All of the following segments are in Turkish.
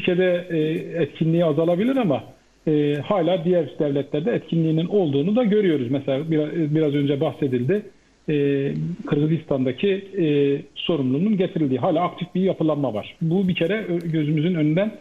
ülkede e, etkinliği azalabilir ama e, hala diğer devletlerde etkinliğinin olduğunu da görüyoruz. Mesela biraz, önce bahsedildi. E, Kırgızistan'daki e, sorumluluğun getirildiği hala aktif bir yapılanma var. Bu bir kere gözümüzün önünden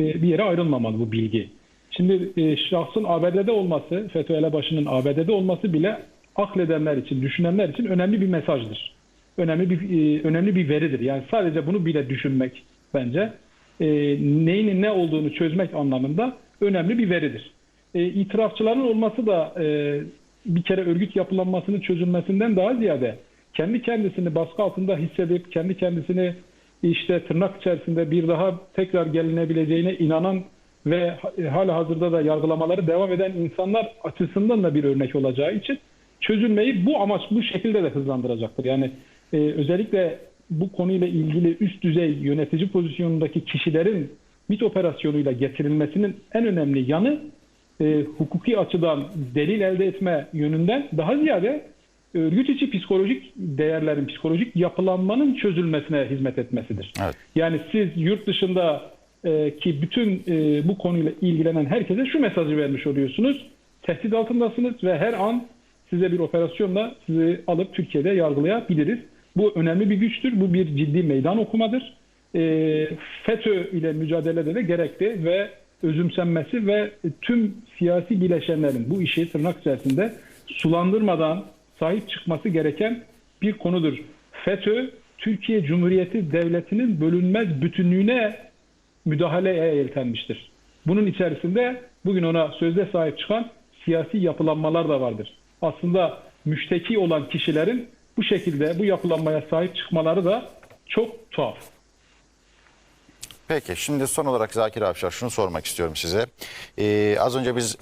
e, bir yere ayrılmamalı bu bilgi. Şimdi e, şahsın ABD'de olması, FETÖ elebaşının ABD'de olması bile akledenler için, düşünenler için önemli bir mesajdır. Önemli bir önemli bir veridir. Yani sadece bunu bile düşünmek bence e, neyin ne olduğunu çözmek anlamında önemli bir veridir. E, itirafçıların olması da e, bir kere örgüt yapılanmasının çözülmesinden daha ziyade kendi kendisini baskı altında hissedip kendi kendisini işte tırnak içerisinde bir daha tekrar gelinebileceğine inanan ve hala hazırda da yargılamaları devam eden insanlar açısından da bir örnek olacağı için çözülmeyi bu amaç bu şekilde de hızlandıracaktır. Yani e, özellikle bu konuyla ilgili üst düzey yönetici pozisyonundaki kişilerin MİT operasyonuyla getirilmesinin en önemli yanı e, hukuki açıdan delil elde etme yönünden daha ziyade örgüt içi psikolojik değerlerin, psikolojik yapılanmanın çözülmesine hizmet etmesidir. Evet. Yani siz yurt dışında e, ki bütün e, bu konuyla ilgilenen herkese şu mesajı vermiş oluyorsunuz. Tehdit altındasınız ve her an size bir operasyonla sizi alıp Türkiye'de yargılayabiliriz. Bu önemli bir güçtür. Bu bir ciddi meydan okumadır. E, FETÖ ile mücadelede de gerekli ve özümsenmesi ve tüm siyasi bileşenlerin bu işi tırnak içerisinde sulandırmadan sahip çıkması gereken bir konudur. FETÖ Türkiye Cumhuriyeti Devleti'nin bölünmez bütünlüğüne müdahaleye yeltenmiştir. Bunun içerisinde bugün ona sözde sahip çıkan siyasi yapılanmalar da vardır. Aslında müşteki olan kişilerin bu şekilde bu yapılanmaya sahip çıkmaları da çok tuhaf. Peki şimdi son olarak Zakir Avşar şunu sormak istiyorum size. Ee, az önce biz